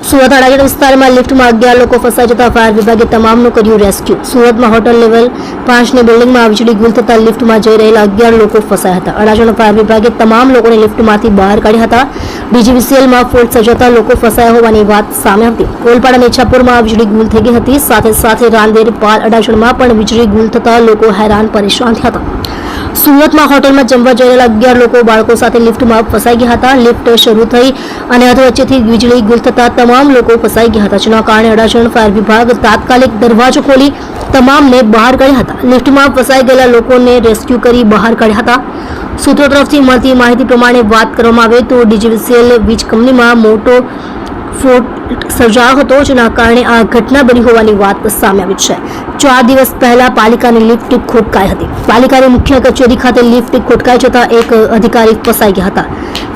સુરત અડાજણ વિસ્તારમાં લિફ્ટમાં અગિયાર લોકો ફસાઈ જતા ફાયર વિભાગે તમામનું કર્યું રેસ્ક્યુ. સુરતમાં હોટલ લેવલ પાંચની બિલ્ડિંગમાં વીજળી ગુલ થતા લિફ્ટમાં જઈ રહેલા અગિયાર લોકો ફસાયા હતા. અડાજણ ફાયર વિભાગે તમામ લોકોને લિફ્ટમાંથી બહાર કાઢ્યા હતા. ડીજીવીસીએલમાં ફોલ્ટ સર્જાતા લોકો ફસાયા હોવાની વાત સામે હતી કોલપાડ અને ઇચ્છાપુરમાં વીજળી ગુલ થઈ ગઈ હતી. સાથે સાથે રાંદેર પાલ અડાજણમાં પણ વીજળી ગુલ થતા લોકો હેરાન પરેશાન થયા હતા. સુરતમાં હોટલમાં જમવા જયેલા અગિયાર લોકો બાળકો સાથે લિફ્ટમાં ફસાઈ ગયા હતા. લિફ્ટ શરૂ થઈ અને અધવચ્ચેથી વીજળી ગુલ થતા તમામ લોકો ફસાઈ ગયા હતા. જેના કારણે અડાજણ ફાયર વિભાગ તાત્કાલિક દરવાજો ખોલી તમામને બહાર કાઢ્યા હતા. લિફ્ટમાં ફસાઈ ગયેલા લોકોને રેસ્ક્યુ કરી બહાર કાઢ્યા હતા. સૂત્રો તરફથી મળતી માહિતી પ્રમાણે વાત કરવામાં આવે તો ડીજીવીસીએલ વીજ કંપનીમાં મોટો ફોટ સર્જાયો હતો, જેના કારણે આ ઘટના બની હોવાની વાત સામે આવી છે. ચાર દિવસ પહેલા પાલિકાની લિફ્ટ ખોટકાઈ હતી. પાલિકાની મુખ્ય કચેરી ખાતે લિફ્ટ ખોટકાઈ જતા એક અધિકારી ફસાઈ ગયા હતા.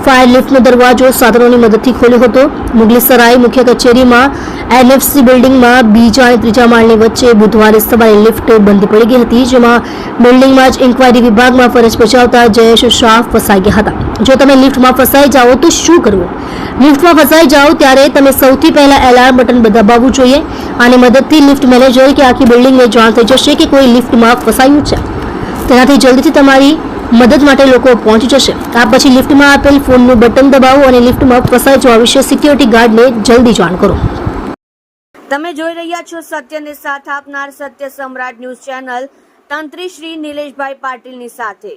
ફાયર લિફ્ટનો દરવાજો સાધનોની મદદથી ખોલ્યો હતો. મુગલીસરાય મુખ્ય કચેરીમાં એનએફસી બિલ્ડિંગમાં બીજા અને ત્રીજા માળની વચ્ચે બુધવારે સવારે લિફ્ટ બંધ પડી ગઈ હતી, જેમાં બિલ્ડિંગમાં જ ઇન્કવાયરી વિભાગમાં ફરજ બજાવતા જયેશ શાહ ફસાઈ ગયા હતા. જો તમે લિફ્ટમાં ફસાઈ જાઓ તો શું કરવું? લિફ્ટમાં ફસાઈ જાઓ ત્યારે તમે સૌથી પહેલાં એલાર્મ બટન દબાવવું જોઈએ અને મદદથી લિફ્ટ મેનેજર કે આખી બિલ્ડિંગને જાણ થઈ જશે કે કોઈ લિફ્ટમાં ફસાયું છે. તેનાથી જલ્દીથી તમારી મદદ માટે લોકો પહોંચી જશે. આ પછી લિફ્ટમાં આપેલ ફોનનું બટન દબાવો અને લિફ્ટમાં ફસાઈ જવા વિશે સિક્યોરિટી ગાર્ડને જલ્દી જાણ કરો. તમે જોઈ રહ્યા છો સત્યને સાથ આપનાર સત્ય સમ્રાટ ન્યૂઝ ચેનલ તંત્રી શ્રી નિલેશભાઈ પાટીલની સાથે.